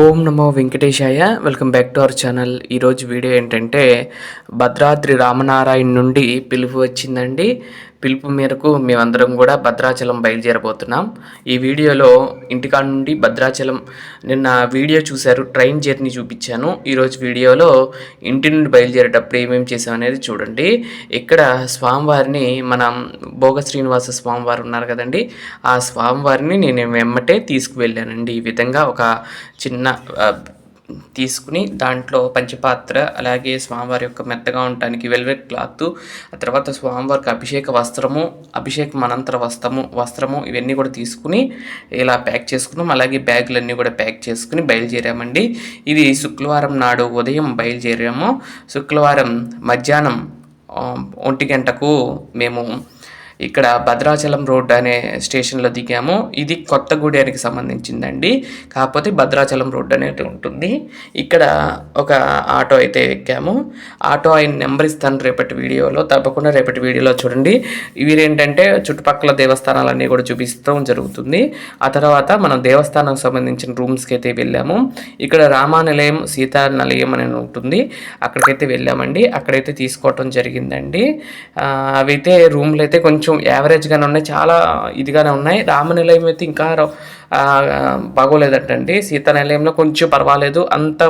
ఓం నమో వెంకటేశాయ. Welcome back to our channel. ఈరోజు video ఏంటంటే భద్రాద్రి రామనారాయణ నుండి పిలుపు వచ్చిందండి. పిలుపు మేరకు మేమందరం కూడా భద్రాచలం బయలుదేరబోతున్నాం. ఈ వీడియోలో ఇంటికాడ నుండి భద్రాచలం నిన్న వీడియో చూశారు ట్రైన్ జర్నీ చూపించాను. ఈరోజు వీడియోలో ఇంటి నుండి బయలుదేరేటప్పుడు ఏమేమి చేసాం అనేది చూడండి. ఇక్కడ స్వామివారిని మనం భోగ శ్రీనివాస స్వామివారు ఉన్నారు కదండి. ఆ స్వామివారిని నేను వెమ్మటే తీసుకువెళ్ళానండి. ఈ విధంగా ఒక చిన్న తీసుకుని దాంట్లో పంచపాత్ర అలాగే స్వామివారి యొక్క మెత్తగా ఉండటానికి వెల్వెట్ క్లాత్ ఆ తర్వాత స్వామివారికి అభిషేక వస్త్రము అభిషేక అనంతర వస్త్రము వస్త్రము ఇవన్నీ కూడా తీసుకుని ఇలా ప్యాక్ చేసుకున్నాం. అలాగే బ్యాగులన్నీ కూడా ప్యాక్ చేసుకుని బయలుదేరామండి. ఇది శుక్రవారం నాడు ఉదయం బయలుదేరాము. శుక్రవారం మధ్యాహ్నం ఒంటి గంటకు మేము ఇక్కడ భద్రాచలం రోడ్ అనే స్టేషన్లో దిగాము. ఇది కొత్తగూడెనికి సంబంధించిందండి. కాకపోతే భద్రాచలం రోడ్ అనేది ఉంటుంది. ఇక్కడ ఒక ఆటో అయితే ఎక్కాము. ఆటో ఆయన నెంబర్ ఇస్తాను రేపటి వీడియోలో. తప్పకుండా రేపటి వీడియోలో చూడండి. వీరేంటంటే చుట్టుపక్కల దేవస్థానాలన్నీ కూడా చూపిస్తూ జరుగుతుంది. ఆ తర్వాత మనం దేవస్థానం సంబంధించిన రూమ్స్కి అయితే వెళ్ళాము. ఇక్కడ రామానిలయం సీతా నిలయం అని ఉంటుంది. అక్కడికైతే వెళ్ళామండి. అక్కడైతే తీసుకోవటం జరిగిందండి. అవైతే రూమ్లు అయితే కొంచెం యావరేజ్గానే ఉన్నాయి. చాలా ఇదిగానే ఉన్నాయి. రామనిలయం అయితే ఇంకా బాగోలేదటండి. సీతా నిలయంలో కొంచెం పర్వాలేదు. అంత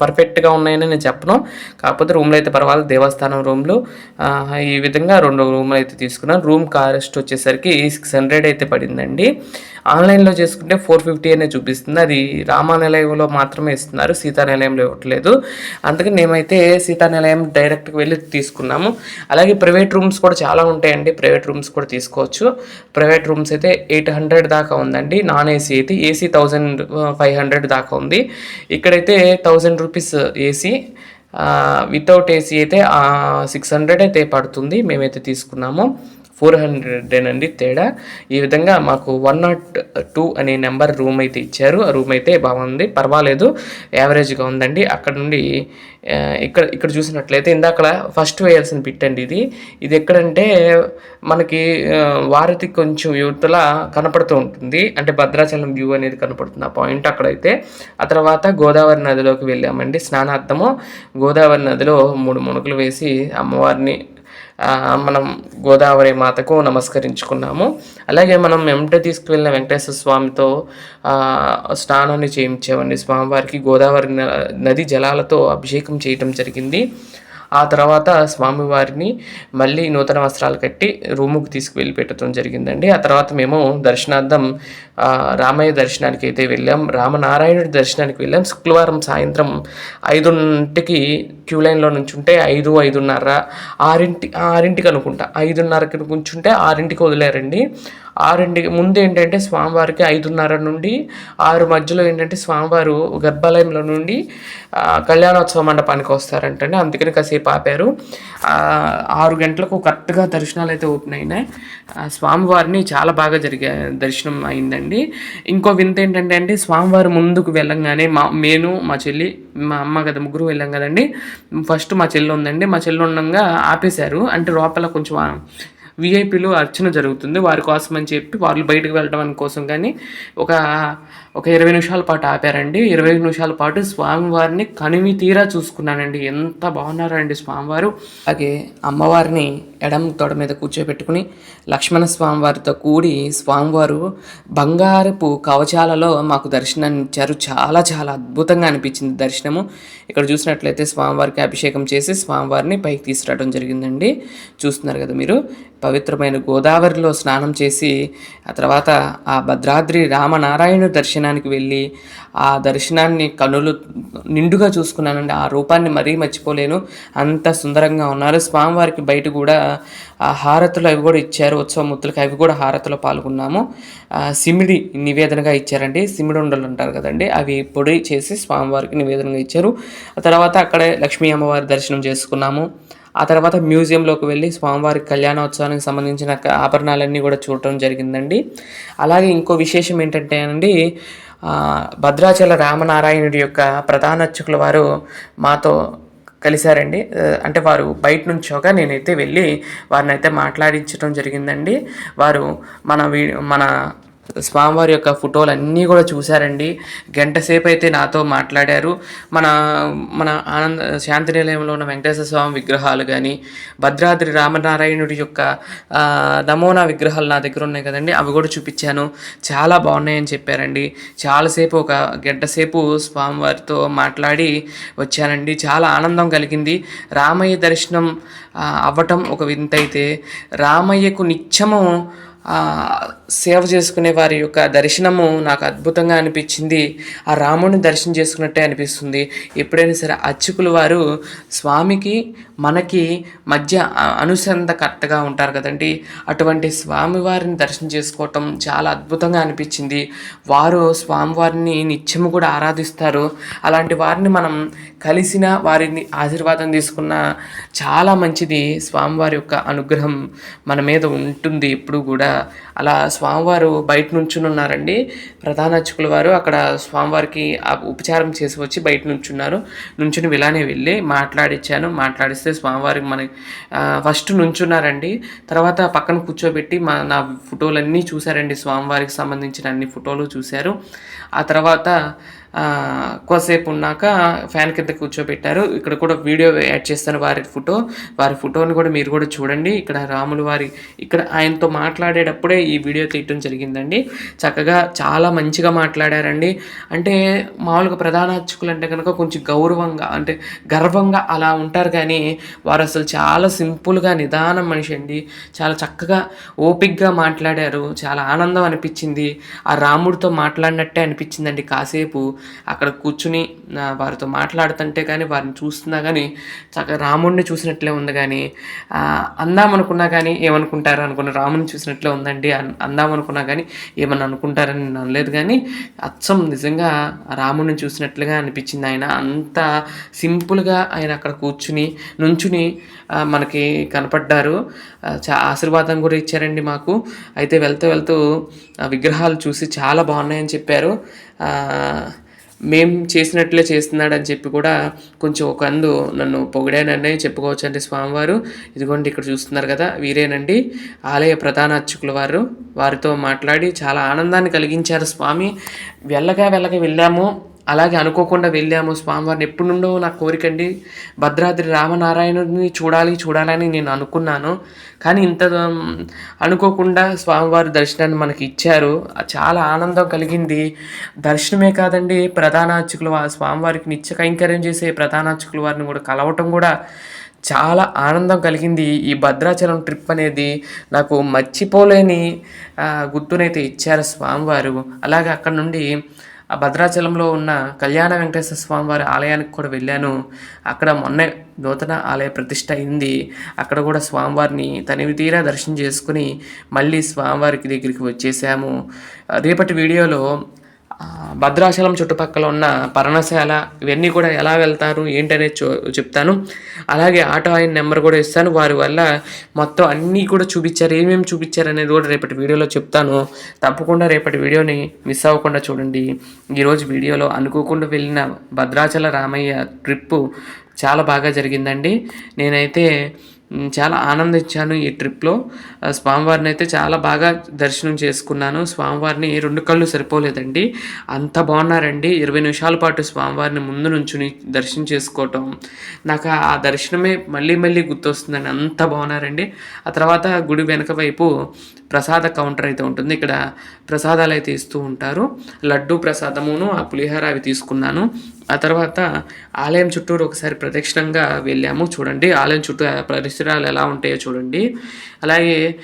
పర్ఫెక్ట్గా ఉన్నాయని నేను చెప్పను. కాకపోతే రూమ్లో అయితే పర్వాలేదు. దేవస్థానం రూమ్లు. ఈ విధంగా రెండు రూమ్లు అయితే తీసుకున్నాను. రూమ్ కాస్ట్ వచ్చేసరికి సిక్స్ హండ్రెడ్ అయితే పడిందండి. ఆన్లైన్లో చేసుకుంటే ఫోర్ ఫిఫ్టీ అనే చూపిస్తుంది. అది రామానిలయంలో మాత్రమే ఇస్తున్నారు. సీతా నిలయంలో ఇవ్వట్లేదు. అందుకని మేమైతే సీతా నిలయం డైరెక్ట్గా వెళ్ళి తీసుకున్నాము. అలాగే ప్రైవేట్ రూమ్స్ కూడా చాలా ఉంటాయండి. ప్రైవేట్ రూమ్స్ కూడా తీసుకోవచ్చు. ప్రైవేట్ రూమ్స్ అయితే ఎయిట్ హండ్రెడ్ దాకా ఉందండి. నాన్ ఏసీ అయితే ఏసీ థౌజండ్ ఫైవ్ హండ్రెడ్ దాకా ఉంది. ఇక్కడైతే thousand rupees AC without AC అయితే uh, సిక్స్ హండ్రెడ్ అయితే పడుతుంది. మేమైతే తీసుకున్నాము. ఫోర్ హండ్రెడ్ తేడా. ఈ విధంగా మాకు వన్ నాట్ టూ అనే నెంబర్ రూమ్ అయితే ఇచ్చారు. ఆ రూమ్ అయితే బాగుంది. పర్వాలేదు. యావరేజ్గా ఉందండి. అక్కడ నుండి ఇక్కడ ఇక్కడ చూసినట్లయితే ఇందాక ఫస్ట్ వేయాల్సిన బిట్ అండి ఇది. ఇది ఎక్కడంటే మనకి ఆ, వారధి కొంచెం యువతల కనపడుతూ ఉంటుంది. అంటే భద్రాచలం వ్యూ అనేది కనపడుతుంది ఆ పాయింట్ అక్కడైతే. ఆ తర్వాత గోదావరి నదిలోకి వెళ్ళామండి. స్నానార్థము. గోదావరి నదిలో మూడు మునుకులు వేసి అమ్మవారిని మనం గోదావరి మాతకు నమస్కరించుకున్నాము. అలాగే మనం వెంట తీసుకువెళ్ళిన వెంకటేశ్వర స్వామితో స్నానాన్ని చేయించామండి స్వామివారికి గోదావరి న- నది జలాలతో అభిషేకం చేయటం జరిగింది. ఆ తర్వాత స్వామివారిని మళ్ళీ నూతన వస్త్రాలు కట్టి రూముకు తీసుకువెళ్ళి పెట్టడం జరిగిందండి. ఆ తర్వాత మేము దర్శనార్థం రామయ్య దర్శనానికి అయితే వెళ్ళాం. రామనారాయణుడి దర్శనానికి వెళ్ళాం. శుక్రవారం సాయంత్రం ఐదుంటికి క్యూ లైన్లో నుంచుంటే ఐదు ఐదున్నర ఆరింటి ఆరింటికి అనుకుంటా ఐదున్నరకి నుంచుంటే ఆరింటికి వదిలేరండి. ఆరింటికి ముందు ఏంటంటే స్వామివారికి ఐదున్నర నుండి ఆరు మధ్యలో ఏంటంటే స్వామివారు గర్భాలయంలో నుండి కళ్యాణోత్సవ మండపానికి వస్తారంటండి. అందుకని కాసేపు ఆపారు. ఆరు గంటలకు కరెక్ట్గా దర్శనాలు అయితే ఓపెన్ అయినాయి. స్వామివారిని చాలా బాగా జరిగే దర్శనం అయిందండి. ఇంకో వింత ఏంటంటే అండి స్వామివారి ముందుకు వెళ్ళంగానే మా నేను మా చెల్లి మా అమ్మ కదా ముగ్గురు వెళ్ళాం కదండి. ఫస్ట్ మా చెల్లి ఉందండి. మా చెల్లి ఉండగా ఆపేశారు. అంటే లోపల కొంచెం విఐపీలు అర్చన జరుగుతుంది. వారి కోసం అని చెప్పి వాళ్ళు బయటకు వెళ్ళడం కోసం కానీ ఒక ఒక ఇరవై నిమిషాల పాటు ఆపారండి. ఇరవై నిమిషాల పాటు స్వామివారిని కనివి తీరా చూసుకున్నానండి. ఎంత బాగున్నారండి స్వామివారు. అలాగే అమ్మవారిని ఎడమ తొడ మీద కూర్చోబెట్టుకుని లక్ష్మణ స్వామివారితో కూడి స్వామివారు బంగారపు కవచాలలో మాకు దర్శనాన్ని ఇచ్చారు. చాలా చాలా అద్భుతంగా అనిపించింది దర్శనము. ఇక్కడ చూసినట్లయితే స్వామివారికి అభిషేకం చేసి స్వామివారిని పైకి తీసుకురావడం జరిగిందండి. చూస్తున్నారు కదా మీరు. పవిత్రమైన గోదావరిలో స్నానం చేసి ఆ తర్వాత ఆ భద్రాద్రి రామనారాయణ దర్శనం దర్శనానికి వెళ్ళి ఆ దర్శనాన్ని కనులు నిండుగా చూసుకున్నానండి. ఆ రూపాన్ని మరీ మర్చిపోలేను. అంత సుందరంగా ఉన్నారు. స్వామివారికి బయట కూడా ఆ హారతులు అవి కూడా ఇచ్చారు. ఉత్సవమూర్తులకి అవి కూడా హారతిలో పాల్గొన్నాము. సిమిడి నివేదనగా ఇచ్చారండి. సిమిడి ఉండలు అంటారు కదండి. అవి పొడి చేసి స్వామివారికి నివేదనగా ఇచ్చారు. ఆ తర్వాత అక్కడే లక్ష్మీ అమ్మవారి దర్శనం చేసుకున్నాము. ఆ తర్వాత మ్యూజియంలోకి వెళ్ళి స్వామివారి కళ్యాణోత్సవానికి సంబంధించిన ఆభరణాలన్నీ కూడా చూడటం జరిగిందండి. అలాగే ఇంకో విశేషం ఏంటంటే అండి భద్రాచల రామనారాయణుడి యొక్క ప్రధానర్చకుల వారు మాతో కలిశారండి. అంటే వారు బయట నుంచోగా నేనైతే వెళ్ళి వారిని అయితే మాట్లాడించడం జరిగిందండి. వారు మన వీ మన స్వామివారి యొక్క ఫోటోలు అన్నీ కూడా చూశారండి. గంట సేపు అయితే నాతో మాట్లాడారు. మన మన ఆనంద శాంతి నిలయంలో ఉన్న వెంకటేశ్వర స్వామి విగ్రహాలు కానీ భద్రాద్రి రామనారాయణుడి యొక్క నమోనా విగ్రహాలు నా దగ్గర ఉన్నాయి కదండి. అవి కూడా చూపించాను. చాలా బాగున్నాయని చెప్పారండి. చాలాసేపు ఒక గంట సేపు స్వామివారితో మాట్లాడి వచ్చానండి. చాలా ఆనందం కలిగింది. రామయ్య దర్శనం అవ్వటం ఒక వింత అయితే రామయ్యకు నిత్యము సేవ చేసుకునే వారి యొక్క దర్శనము నాకు అద్భుతంగా అనిపించింది. ఆ రాముడిని దర్శనం చేసుకున్నట్టే అనిపిస్తుంది. ఎప్పుడైనా సరే అర్చకులు వారు స్వామికి మనకి మధ్య అనుసంధకర్తగా ఉంటారు కదండి. అటువంటి స్వామివారిని దర్శనం చేసుకోవటం చాలా అద్భుతంగా అనిపించింది. వారు స్వామివారిని నిత్యము కూడా ఆరాధిస్తారు. అలాంటి వారిని మనం కలిసిన వారిని ఆశీర్వాదం తీసుకున్న చాలా మంచిది స్వామివారి యొక్క అనుగ్రహం మన మీద ఉంటుంది ఎప్పుడు కూడా. అలా స్వామివారు బయట నుంచునున్నారండి ప్రధాన అర్చకుల వారు అక్కడ స్వామివారికి ఉపచారం చేసి వచ్చి బయట నుంచున్నారు. నుంచుని ఇలానే వెళ్ళి మాట్లాడిచ్చాను. మాట్లాడిస్తే స్వామివారికి మన ఫస్ట్ నుంచున్నారండి. తర్వాత పక్కన కూర్చోబెట్టి మా నా ఫోటోలన్నీ చూశారండి. స్వామివారికి సంబంధించిన అన్ని ఫోటోలు చూశారు. ఆ తర్వాత ఆ, కొద్దిసేపు ఉన్నాక ఫ్యాన్ కింద కూర్చోబెట్టారు. ఇక్కడ కూడా వీడియో యాడ్ చేస్తాను వారి ఫోటో. వారి ఫోటోని కూడా మీరు కూడా చూడండి. ఇక్కడ రాములు వారి ఇక్కడ ఆయనతో మాట్లాడేటప్పుడే ఈ వీడియో తీయటం జరిగిందండి. చక్కగా చాలా మంచిగా మాట్లాడారండి. అంటే మామూలుగా ప్రధాన అర్చకులు అంటే కనుక కొంచెం గౌరవంగా అంటే గర్వంగా అలా ఉంటారు కానీ వారు అసలు చాలా సింపుల్గా నిదానం మనిషి అండి. చాలా చక్కగా ఓపిక్గా మాట్లాడారు. చాలా ఆనందం అనిపించింది. ఆ రాముడితో మాట్లాడినట్టే అనిపించిందండి కాసేపు. అక్కడ కూర్చుని వారితో మాట్లాడుతుంటే కానీ వారిని చూస్తున్నా కానీ చక్కగా రాముడిని చూసినట్లే ఉంది కానీ అందామనుకున్నా అందాం అనుకున్నా కానీ ఏమనుకుంటారు అనుకున్న రాముని చూసినట్లే ఉందండి అందామనుకున్నా అందాం అనుకున్నా కానీ ఏమన్నా అనుకుంటారని నేను అనలేదు కానీ అచ్చం నిజంగా రాముడిని చూసినట్లుగా అనిపించింది ఆయన. అంత సింపుల్గా ఆయన అక్కడ కూర్చుని నుంచుని మనకి కనపడ్డారు. చా ఆశీర్వాదం కూడా ఇచ్చారండి మాకు. అయితే వెళ్తూ వెళ్తూ విగ్రహాలు చూసి చాలా బాగున్నాయని చెప్పారు. మేం చేసినట్లే చేస్తున్నాడని చెప్పి కూడా కొంచెం ఒక అందు నన్ను పొగిడానని చెప్పుకోవచ్చు అండి స్వామివారు. ఇదిగోండి ఇక్కడ చూస్తున్నారు కదా వీరేనండి. ఆలయ ప్రధాన అర్చకుల వారు. వారితో మాట్లాడి చాలా ఆనందాన్ని కలిగించారు స్వామి. వెళ్ళగా వెళ్ళగా వెళ్ళాము. అలాగే అనుకోకుండా వెళ్ళాము. స్వామివారిని ఎప్పటి నుండో నా కోరికండి భద్రాద్రి రామనారాయణుడిని చూడాలి చూడాలని నేను అనుకున్నాను. కానీ ఇంత అనుకోకుండా స్వామివారి దర్శనాన్ని మనకి ఇచ్చారు. చాలా ఆనందం కలిగింది. దర్శనమే కాదండి ప్రధాన అర్చకులు స్వామివారికి నిత్య కైంకర్యం చేసే ప్రధానార్చకులు వారిని కూడా కలవటం కూడా చాలా ఆనందం కలిగింది. ఈ భద్రాచలం ట్రిప్ అనేది నాకు మర్చిపోలేని గుర్తునైతే ఇచ్చారు స్వామివారు. అలాగే అక్కడ నుండి ఆ భద్రాచలంలో ఉన్న కళ్యాణ వెంకటేశ్వర స్వామి వారి ఆలయానికి కూడా వెళ్ళాను. అక్కడ మొన్న నూతన ఆలయ ప్రతిష్ట అయింది. అక్కడ కూడా స్వామివారిని తనివి తీరా దర్శనం చేసుకుని మళ్ళీ స్వామివారికి దగ్గరికి వచ్చేసాము. రేపటి వీడియోలో భద్రాచలం చుట్టుపక్కల ఉన్న పర్ణశాల ఇవన్నీ కూడా ఎలా వెళ్తారు ఏంటనేది చూ చెప్తాను. అలాగే ఆటో ఆయన నెంబర్ కూడా ఇస్తాను. వారి వల్ల మొత్తం అన్నీ కూడా చూపించారు. ఏమేమి చూపించారు అనేది కూడా రేపటి వీడియోలో చెప్తాను. తప్పకుండా రేపటి వీడియోని మిస్ అవ్వకుండా చూడండి. ఈరోజు వీడియోలో అనుకోకుండా వెళ్ళిన భద్రాచల రామయ్య ట్రిప్పు చాలా బాగా జరిగిందండి. నేనైతే చాలా ఆనందించాను ఈ ట్రిప్లో. స్వామివారిని అయితే చాలా బాగా దర్శనం చేసుకున్నాను. స్వామివారిని రెండు కళ్ళు సరిపోలేదండి. అంత బాగున్నారండి. ఇరవై నిమిషాల పాటు స్వామివారిని ముందు నుంచుని దర్శనం చేసుకోవటం. నాకు ఆ దర్శనమే మళ్ళీ మళ్ళీ గుర్తొస్తుందండి. అంత బాగున్నారండి. ఆ తర్వాత గుడి వెనక వైపు ప్రసాద కౌంటర్ అయితే ఉంటుంది. ఇక్కడ ప్రసాదాలు అయితే ఇస్తూ ఉంటారు. లడ్డు ప్రసాదమును ఆ పులిహోర అవి తీసుకున్నాను. తర్వాత ఆలయం చుట్టూరు ఒకసారి ప్రదక్షిణంగా వెళ్ళాము. చూడండి ఆలయం చుట్టూ పరిసరాలు ఎలా ఉంటాయో చూడండి. అలాగే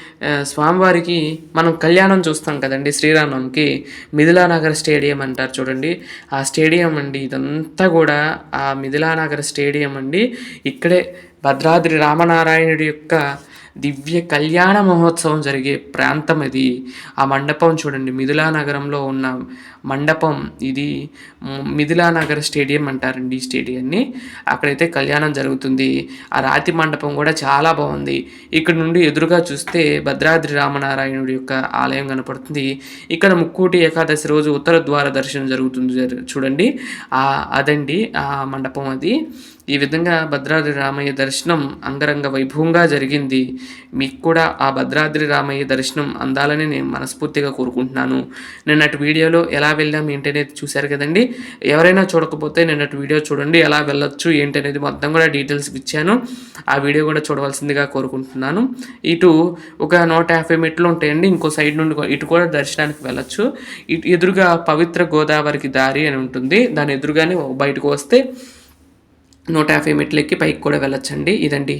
స్వామివారికి మనం కళ్యాణం చూస్తాం కదండి శ్రీరామనవమికి. మిథిలానగర్ స్టేడియం అంటారు చూడండి. ఆ స్టేడియం అండి ఇదంతా కూడా ఆ మిథిలానగర్ స్టేడియం అండి. ఇక్కడే భద్రాద్రి రామనారాయణుడి యొక్క దివ్య కళ్యాణ మహోత్సవం జరిగే ప్రాంతం ఇది. ఆ మండపం చూడండి మిథిలా నగరంలో ఉన్న మండపం ఇది. మిథిలా నగర్ స్టేడియం అంటారండి ఈ స్టేడియాన్ని. అక్కడైతే కళ్యాణం జరుగుతుంది. ఆ రాతి మండపం కూడా చాలా బాగుంది. ఇక్కడ నుండి ఎదురుగా చూస్తే భద్రాద్రి రామనారాయణుడి యొక్క ఆలయం కనపడుతుంది. ఇక్కడ ముక్కోటి ఏకాదశి రోజు ఉత్తర ద్వార దర్శనం జరుగుతుంది చూడండి. అదండి ఆ మండపం అది. ఈ విధంగా భద్రాద్రి రామయ్య దర్శనం అంగరంగ వైభవంగా జరిగింది. మీకు కూడా ఆ భద్రాద్రి రామయ్య దర్శనం అందాలని నేను మనస్ఫూర్తిగా కోరుకుంటున్నాను. నిన్నటి వీడియోలో ఎలా వెళ్ళాం ఏంటనేది చూశారు కదండి. ఎవరైనా చూడకపోతే నిన్నటి వీడియో చూడండి ఎలా వెళ్ళొచ్చు ఏంటనేది మొత్తం కూడా డీటెయిల్స్ ఇచ్చాను. ఆ వీడియో కూడా చూడవలసిందిగా కోరుకుంటున్నాను. ఇటు ఒక నూట యాభై మెట్లు ఉంటాయండి. ఇంకో సైడ్ నుండి ఇటు కూడా దర్శనానికి వెళ్ళొచ్చు. ఇటు ఎదురుగా పవిత్ర గోదావరికి దారి అని ఉంటుంది. దాని ఎదురుగానే బయటకు వస్తే నూట యాభై మెట్లు ఎక్కి పైకి కూడా వెళ్ళొచ్చండి. ఇదండి.